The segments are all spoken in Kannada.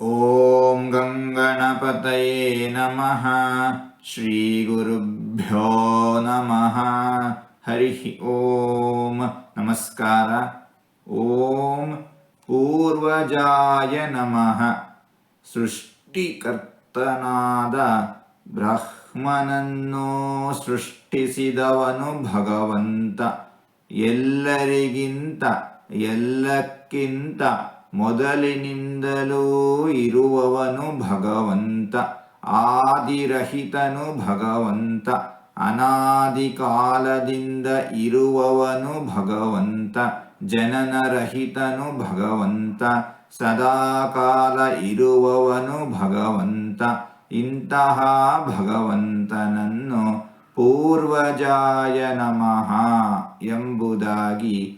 ॐ गङ्गणपतये नमः ಶ್ರೀಗುರುಭ್ಯೋ ನಮಃ ಹರಿ ಓಂ ನಮಸ್ಕಾರ ಓಂ ಪೂರ್ವಜಾಯ ನಮಃ ಸೃಷ್ಟಿಕರ್ತನಾದ ಬ್ರಹ್ಮನನ್ನು ಸೃಷ್ಟಿಸಿದವನು ಭಗವಂತ ಎಲ್ಲರಿಗಿಂತ ಎಲ್ಲಕ್ಕಿಂತ ಮೊದಲಿನಿಂದಲೂ ಇರುವವನು ಭಗವಂತ, ಆದಿರಹಿತನು ಭಗವಂತ ಅನಾದಿ ಕಾಲದಿಂದ ಇರುವವನು ಭಗವಂತ, ಜನನರಹಿತನು ಭಗವಂತ, ಸದಾಕಾಲ ಇರುವವನು ಭಗವಂತ, ಇಂತಹ ಭಗವಂತನನ್ನು ಪೂರ್ವಜಾಯ ನಮಃ ಎಂಬುದಾಗಿ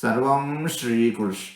സർവം ശ്രീകൃഷ്ണാർപ്പണമസ്തു.